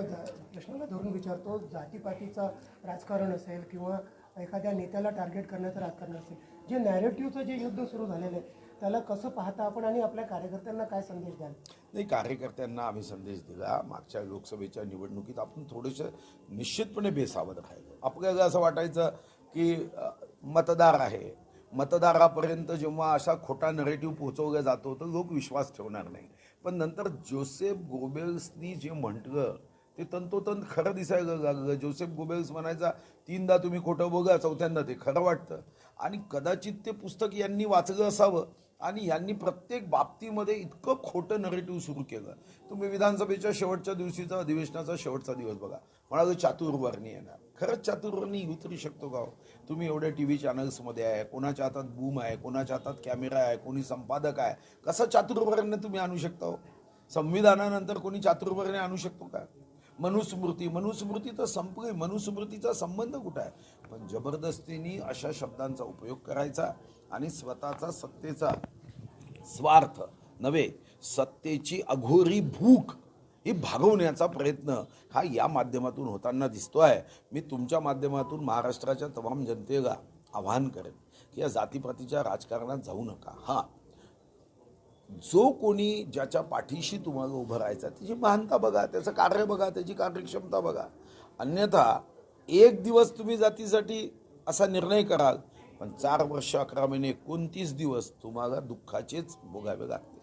जा- प्रश्नाला धरून विचारतो जातीपातीचा राजकारण असेल किंवा एखाद्या नेत्याला टार्गेट करण्याचं राजकारण असेल जे नॅरेटिव्हचं जे युद्ध सुरू झालेलं आहे त्याला कसं पाहता आपण आणि आपल्या कार्यकर्त्यांना काय संदेश द्याल? नाही कार्यकर्त्यांना आम्ही संदेश दिला. मागच्या लोकसभेच्या निवडणुकीत आपण थोडेसे निश्चितपणे बेसावध राहिलो. आपल्याला असं वाटायचं की मतदार आहे. मतदारापर्यंत जेव्हा असा खोटा नरेटिव्ह पोहोचवला जातो तर लोक विश्वास ठेवणार नाही. पण नंतर जोसेफ गोबेल्सनी जे म्हटलं ते तंतोतंत खरं दिसायला लागलं जोसेफ गोबेल्स म्हणायचा तीनदा तुम्ही खोटं बघा चौथ्यांदा ते खरं वाटतं. आणि कदाचित ते पुस्तक यांनी वाचलं असावं आणि यांनी प्रत्येक बाबतीमध्ये इतकं खोटं नरेटिव्ह सुरू केलं. तुम्ही विधानसभेच्या शेवटच्या दिवशीचा अधिवेशनाचा शेवटचा दिवस बघा. म्हणाले चातुर्वर्णी येणार खरंच चातुर्वर्णी येऊ तरी शकतो का हो? तुम्ही एवढ्या टी व्ही चॅनल्समध्ये आहे कोणाच्या हातात बूम आहे कोणाच्या हातात कॅमेरा आहे कोणी संपादक आहे. कसं चातुर्वर्ण्य तुम्ही आणू शकता हो? संविधानानंतर कोणी चातुर्वर्ण्य आणू शकतो का? मनुस्मृती मनुस्मृती तर संपली. मनुस्मृतीचा संबंध कुठं आहे? पण जबरदस्तीने अशा शब्दांचा उपयोग करायचा आणि स्वतःचा सत्तेचा स्वार्थ नव्हे सत्तेची अघोरी भूक ही भागवण्याचा प्रयत्न हा या माध्यमातून होताना दिसतो आहे मी तुमच्या माध्यमातून महाराष्ट्राच्या तमाम जनतेला आवाहन करेन की या जातीपातीच्या राजकारणात जाऊ नका. हां. जो कोणी ज्याच्या पाठीशी तुम्हाला उभं राहायचा त्याची महानता बघा त्याचं कार्य बघा त्याची कार्यक्षमता बघा. अन्यथा एक दिवस तुम्ही जातीसाठी असा निर्णय कराल पण चार वर्ष अकरा महिने एकोणतीस दिवस तुम्हाला दुःखाचेच भोगावे लागतील.